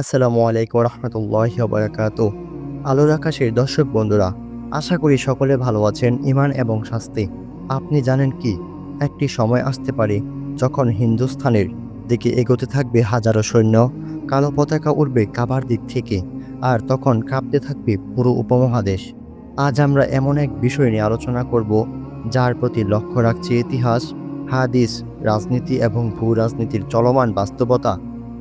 আসসালামু আলাইকুম রহমতুল্লাহ বারাকাত আলোর আকাশের দর্শক বন্ধুরা, আশা করি সকলে ভালো আছেন ইমান এবং শাস্তি। আপনি জানেন কি, একটি সময় আসতে পারে যখন হিন্দুস্থানের দিকে এগোতে থাকবে হাজারো সৈন্য, কালো পতাকা উঠবে কাবার দিক থেকে, আর তখন কাঁপতে থাকবে পুরো উপমহাদেশ। আজ আমরা এমন এক বিষয় নিয়ে আলোচনা করব, যার প্রতি লক্ষ্য রাখছে ইতিহাস, হাদিস, রাজনীতি এবং ভূ রাজনীতির চলমান বাস্তবতা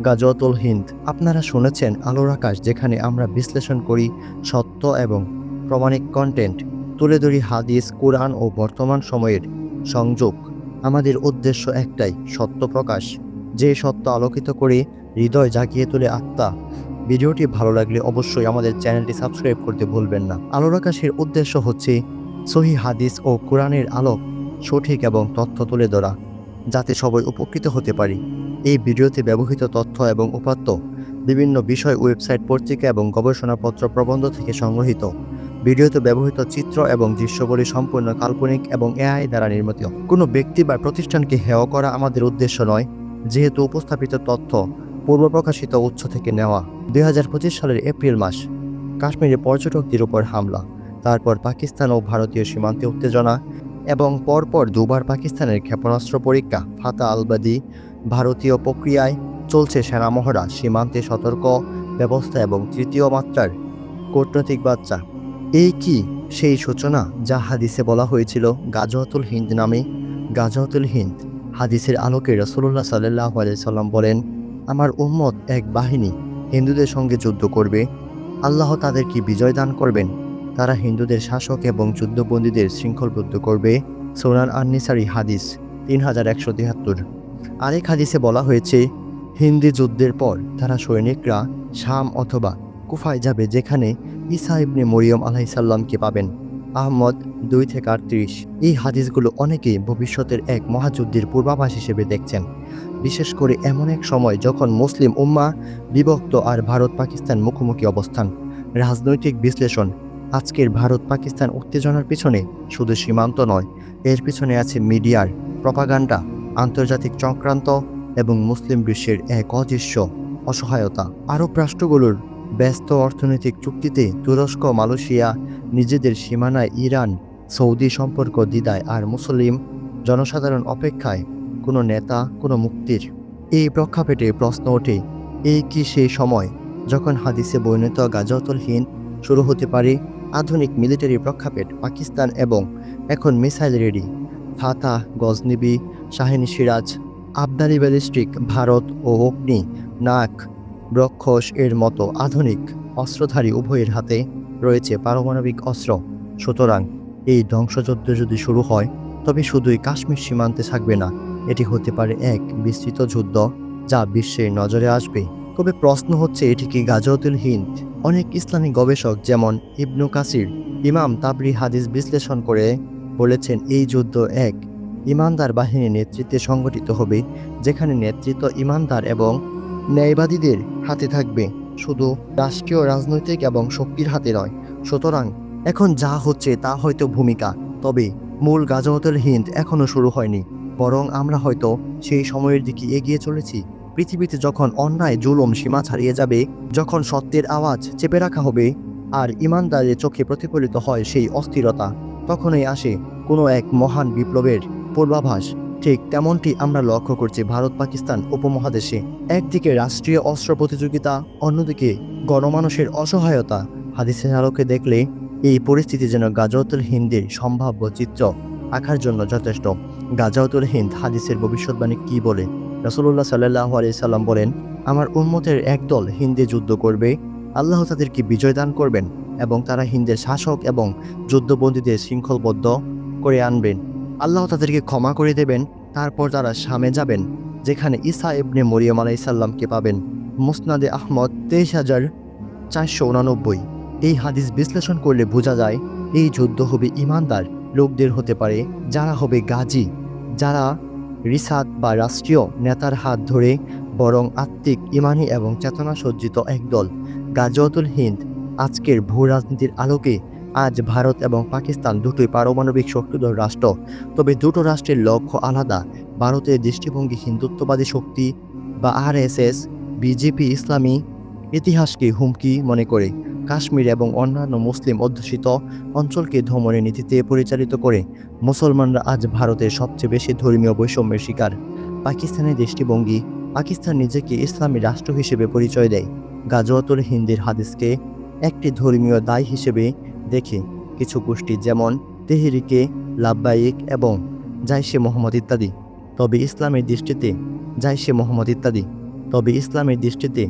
গাজওয়াতুল হিন্দ। আপনারা শুনেছেন আলোর আকাশ যেখানে আমরা বিশ্লেষণ করি সত্য এবং প্রমাণিক কন্টেন্ট তুলে ধরি হাদিস, কোরআন ও বর্তমান সময়ের সংযোগ। আমাদের উদ্দেশ্য একটাই, সত্য প্রকাশ। যে সত্য আলোকিত করে হৃদয় জাগিয়ে তোলে আত্মা। ভিডিওটি ভালো লাগলে অবশ্যই আমাদের চ্যানেলটি সাবস্ক্রাইব করতে ভুলবেন না। আলোর আকাশের উদ্দেশ্য হচ্ছে সহি হাদিস ও কোরআনের আলোক সঠিক এবং তথ্য তুলে ধরা। যাতে সবাই উপকৃত হতে পারি। এই ভিডিওতে ব্যবহৃত তথ্য এবং উপাত্ত বিভিন্ন বিষয় ওয়েবসাইট পত্রিকা এবং গবেষণাপত্র প্রবন্ধ থেকে সংগ্রহীত। ভিডিওতে ব্যবহৃত চিত্র এবং দৃশ্যগুলি সম্পূর্ণ কাল্পনিক এবং এআই দ্বারা নির্মিত। কোনো ব্যক্তি বা প্রতিষ্ঠানকে হেয় করা আমাদের উদ্দেশ্য নয়, যেহেতু উপস্থাপিত তথ্য পূর্ব প্রকাশিত উৎস থেকে নেওয়া। দুই হাজার পঁচিশ সালের এপ্রিল মাস, কাশ্মীরে পর্যটকদের উপর হামলা, তারপর পাকিস্তান ও ভারতীয় সীমান্তে উত্তেজনা এবং পরপর দুবার পাকিস্তানের ক্ষেপণাস্ত্র পরীক্ষা, ফাতা আলবাদি, ভারতীয় প্রক্রিয়ায় চলছে সেনা মহড়া, সীমান্তে সতর্ক ব্যবস্থা এবং তৃতীয় মাত্রার কূটনৈতিক বাচ্চা এই কি সেই সূচনা যা হাদিসে বলা হয়েছিল? গাজওয়াতুল হিন্দ নামে গাজওয়াতুল হিন্দ। হাদিসের আলোকে রসুল্লাহ সাল্লাহ সাল্লাম বলেন, আমার উম্মত এক বাহিনী হিন্দুদের সঙ্গে যুদ্ধ করবে। আল্লাহ তাদেরকে বিজয় দান করবেন। তারা হিন্দুদের শাসক এবং যুদ্ধবন্দীদের শৃঙ্খলবদ্ধ করবে, সোনান আননিসারি হাদিস তিন হাজার একশো তিয়াত্তর আরেক হাদিসে বলা হয়েছে, হিন্দি যুদ্ধের পর তারা সৈনিকরা শাম অথবা কুফায় যাবে, যেখানে ঈসা ইবনে মরিয়ম আলাইসাল্লামকে পাবেন। আহমদ দুই থেকে আটত্রিশ। এই হাদিসগুলো অনেকেই ভবিষ্যতের এক মহাযুদ্ধের পূর্বাভাস হিসেবে দেখছেন। বিশেষ করে এমন এক সময় যখন মুসলিম উম্মা বিভক্ত আর ভারত পাকিস্তান মুখোমুখি অবস্থান। রাজনৈতিক বিশ্লেষণ আজকের ভারত পাকিস্তান উত্তেজনার পিছনে শুধু সীমান্ত নয়, এর পিছনে আছে মিডিয়ার প্রপাগান্ডা, আন্তর্জাতিক চক্রান্ত এবং মুসলিম বিশ্বের এক অদৃশ্য অসহায়তা। আরব রাষ্ট্রগুলোর ব্যস্ত অর্থনৈতিক চুক্তিতে তুরস্ক, মালয়েশিয়া নিজেদের সীমানায় ইরান, সৌদি সম্পর্ক দ্বিধায় আর মুসলিম জনসাধারণ অপেক্ষায় কোনো নেতা, কোনো মুক্তির। এই প্রেক্ষাপটে প্রশ্ন ওঠে, এই কি সেই সময় যখন হাদিসে বর্ণিত গাজতুল হিন্দ শুরু হতে পারে? আধুনিক মিলিটারি প্রেক্ষাপট পাকিস্তান এবং এখন মিসাইল রেডি। ফাতা, গজনিবি, শাহিনী সিরাজ আবদারি ব্যালিস্টিক, ভারত ও অগ্নি, নাক ব্রক্ষস এর মতো আধুনিক অস্ত্রধারী উভয়ের হাতে রয়েছে পারমাণবিক অস্ত্র। সুতরাং এই ধ্বংসযুদ্ধ যদি শুরু হয়, তবে শুধুই কাশ্মীর সীমান্তে থাকবে না। এটি হতে পারে এক বিস্তৃত যুদ্ধ, যা বিশ্বের নজরে আসবে। তবে প্রশ্ন হচ্ছে, এটি কি গাজতুল হিন্দ? অনেক ইসলামী গবেষক যেমন ইবনু কাসির, ইমাম তাবরি হাদিস বিশ্লেষণ করে বলেছেন, এই যুদ্ধ এক ইমানদার বাহিনীর নেতৃত্বে সংগঠিত হবে, যেখানে নেতৃত্ব ইমানদার এবং ন্যায়বাদীদের হাতে থাকবে। শুধু রাষ্ট্রীয়, রাজনৈতিক এবং শক্তির হাতে নয়। সুতরাং এখন যা হচ্ছে তা হয়তো ভূমিকা, তবে মূল গাজওয়াতুল হিন্দ এখনও শুরু হয়নি, বরং আমরা হয়তো সেই সময়ের দিকে এগিয়ে চলেছি। পৃথিবীতে যখন অন্যায়, জুলুম সীমা ছাড়িয়ে যাবে, যখন সত্যের আওয়াজ চেপে রাখা হবে আর ইমানদারের চোখে প্রতিফলিত হয় সেই অস্থিরতা, তখনই আসে কোনো এক মহান বিপ্লবের পূর্বাভাস। ঠিক তেমনটি আমরা লক্ষ্য করছি ভারত, পাকিস্তান উপমহাদেশে। একদিকে রাষ্ট্রীয় অস্ত্র প্রতিযোগিতা, অন্যদিকে গণমানুষের অসহায়তা। হাদিসের আলোকে দেখলে এই পরিস্থিতি যেন গাজওয়াতুল হিন্দের সম্ভাব্য চিত্র আঁকার জন্য যথেষ্ট। গাজওয়াতুল হিন্দ হাদিসের ভবিষ্যৎবাণী কি বলে? রসুল্লাহ সাল্লাহ সাল্লাম বলেন, আমার উন্মতের একদল হিন্দে যুদ্ধ করবে, আল্লাহ তাদেরকে বিজয় দান করবেন এবং তারা হিন্দের শাসক এবং যুদ্ধবন্দীদের শৃঙ্খলবদ্ধ করে আনবেন। আল্লাহ তাদেরকে ক্ষমা করে দেবেন, তারপর তারা সামে যাবেন, যেখানে ঈসা ইবনে মরিয়ম আলাইসাল্লামকে পাবেন। মুসনাদে আহমদ, তেইশ হাজার চারশো উনানব্বই। এই হাদিস বিশ্লেষণ করলে বোঝা যায়, এই যুদ্ধ হবে ইমানদার, লোকদের হতে পারে যারা হবে গাজী, যারা রিসাদ বা রাষ্ট্রীয় নেতার হাত ধরে বরং আত্মিক, ইমানি এবং চেতনা সজ্জিত একদল গাজওয়াতুল হিন্দ, আজকের ভূ রাজনীতির আলোকে আজ ভারত এবং পাকিস্তান দুটোই পারমাণবিক শক্তিধর রাষ্ট্র। তবে দুটো রাষ্ট্রের লক্ষ্য আলাদা। ভারতের দৃষ্টিভঙ্গি হিন্দুত্ববাদী শক্তি বা আরএসএস, বিজেপি ইসলামী ইতিহাসকে হুমকি মনে করে কাশ্মীর এবং অন্যান্য মুসলিম অধ্যুষিত অঞ্চলকে ধমনের নীতিতে পরিচালিত করে। মুসলমানরা আজ ভারতের সবচেয়ে বেশি ধর্মীয় বৈষম্যের শিকার। পাকিস্তানের দৃষ্টিভঙ্গি পাকিস্তান নিজেকে ইসলামী রাষ্ট্র হিসেবে পরিচয় দেয়। গাজওয়াতুল হিন্দির হাদিসকে একটি ধর্মীয় দায় হিসেবে দেখে কিছু গোষ্ঠী যেমন তেহরিকে লাব্বাইক এবং জাইশে মোহাম্মদ ইত্যাদি। তবে ইসলামের দৃষ্টিতে জাইশে মোহাম্মদ ইত্যাদি। তবে ইসলামের দৃষ্টিতে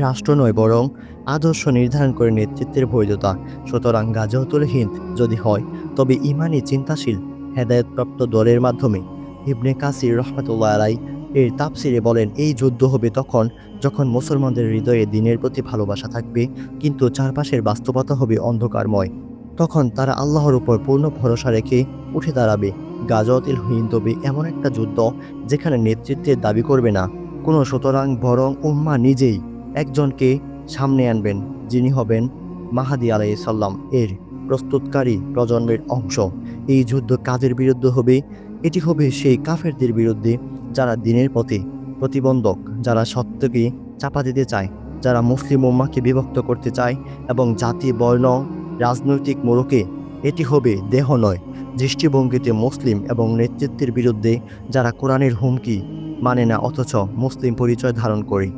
রাষ্ট্র নয়, বরং আদর্শ নির্ধারণ করে নেতৃত্বের বৈধতা। সুতরাং গাজওয়াতুল হিন্দ যদি হয়, তবে ইমানি চিন্তাশীল, হেদায়তপ্রাপ্ত দলের মাধ্যমে। ইবনে কাসির রহমতুল্লাহ আলাই এর তাপসিরে বলেন, এই যুদ্ধ হবে তখন যখন মুসলমানদের হৃদয়ে দিনের প্রতি ভালোবাসা থাকবে, কিন্তু চারপাশের বাস্তবতা হবে অন্ধকারময়। তখন তারা আল্লাহর উপর পূর্ণ ভরসা রেখে উঠে দাঁড়াবে। গাজওয়াতুল হিন্দ হবে এমন একটা যুদ্ধ যেখানে নেতৃত্বের দাবি করবে না। কোনো সুতরাং বরং উম্মা নিজেই একজনকে সামনে আনবেন, যিনি হবেন মাহাদি আলাইসাল্লাম এর প্রস্তুতকারী প্রজন্মের অংশ। এই যুদ্ধ কাদের বিরুদ্ধে হবে? এটি হবে সেই কাফেরদের বিরুদ্ধে যারা দিনের পথে প্রতিবন্ধক, যারা সত্যকে চাপা দিতে চায়, যারা মুসলিম উম্মাকে বিভক্ত করতে চায় এবং জাতি, বর্ণ, রাজনৈতিক মোড়কে এটি হবে দেহ নয়। দৃষ্টিভঙ্গিতে মুসলিম এবং নেতৃত্বের বিরুদ্ধে যারা কোরআনের হুমকি মানে না, অথচ মুসলিম পরিচয় ধারণ করে।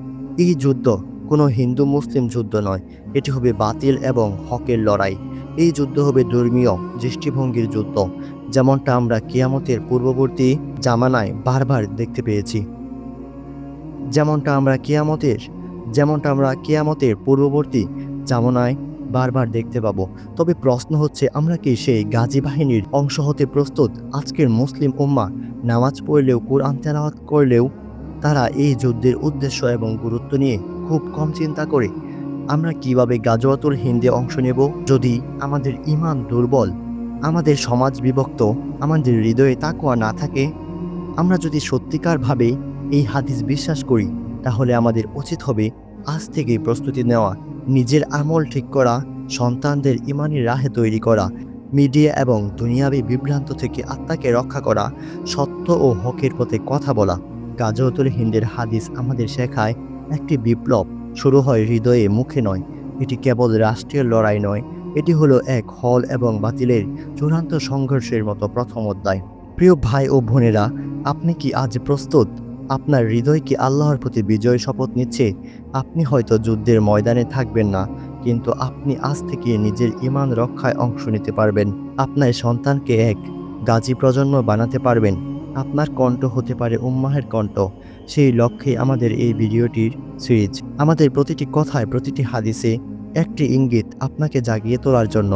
এই যুদ্ধ কোনো হিন্দু মুসলিম যুদ্ধ নয়। এটি হবে বাতিল এবং হকের লড়াই। এই যুদ্ধ হবে ধর্মীয় দৃষ্টিভঙ্গির যুদ্ধ, যেমনটা আমরা কিয়ামতের পূর্ববর্তী জামানায় বারবার দেখতে পেয়েছি। যেমনটা আমরা কিয়ামতের, যেমনটা আমরা কিয়ামতের পূর্ববর্তী জামানায় বারবার দেখতে পাবো। তবে প্রশ্ন হচ্ছে, আমরা কি সেই গাজী বাহিনীর অংশ হতে প্রস্তুত? আজকের মুসলিম উম্মা নামাজ পড়লেও, কোরআন তেলাওয়াত করলেও তারা এই যুদ্ধের উদ্দেশ্য এবং গুরুত্ব নিয়ে খুব কম চিন্তা করে। আমরা কীভাবে গাজওয়াতুল হিন্দে অংশ নেব? যদি আমাদের ইমান দুর্বল, আমাদের সমাজ বিভক্ত, আমাদের হৃদয়ে তাকুয়া না থাকে, আমরা যদি সত্যিকারভাবে এই হাদিস বিশ্বাস করি, তাহলে আমাদের উচিত হবে আজ থেকে প্রস্তুতি নেওয়া, নিজের আমল ঠিক করা, সন্তানদের ইমানি রাহে তৈরি করা, মিডিয়া এবং দুনিয়াবি বিভ্রান্ত থেকে আত্মাকে রক্ষা করা, সত্য ও হকের পথে কথা বলা। গাজওয়াতুল হিন্দের হাদিস আমাদের শেখায়, একটি বিপ্লব শুরু হয় হৃদয়ে মুখে নয়। এটি কেবল রাষ্ট্রীয় লড়াই নয়, এটি হলো এক হল এবং বাতিলের চূড়ান্ত সংঘর্ষের মতো প্রথম অধ্যায়। প্রিয় ভাই ও বোনেরা, আপনি কি আজ প্রস্তুত? আপনার হৃদয় কি আল্লাহর প্রতি বিজয় শপথ নিচ্ছে? আপনি হয়তো যুদ্ধের ময়দানে থাকবেন না, কিন্তু আপনি আজ থেকে নিজের ইমান রক্ষায় অংশ নিতে পারবেন। আপনার সন্তানকে এক গাজী প্রজন্ম বানাতে পারবেন। আপনার কণ্ঠ হতে পারে উম্মাহের কণ্ঠ। সেই লক্ষ্যে আমাদের এই ভিডিওটির সিরিজ, আমাদের প্রতিটি কথায় প্রতিটি হাদিসে একটি ইঙ্গিত আপনাকে জাগিয়ে তোলার জন্য।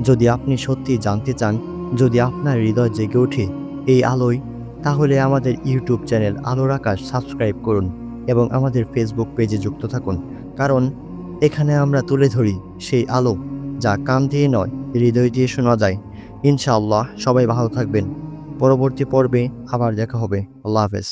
যদি আপনি সত্যি জানতে চান, যদি আপনার হৃদয় জেগে ওঠে এই আলোয়, তাহলে আমাদের ইউটিউব চ্যানেল আলোর আকাশ সাবস্ক্রাইব করুন এবং আমাদের ফেসবুক পেজে যুক্ত থাকুন। কারণ এখানে আমরা তুলে ধরি সেই আলো যা কান দিয়ে নয়, হৃদয় দিয়ে শোনা যায়। ইনশাআল্লাহ সবাই ভালো থাকবেন। পরবর্তী পর্বে আবার দেখা হবে। আল্লাহ হাফেজ।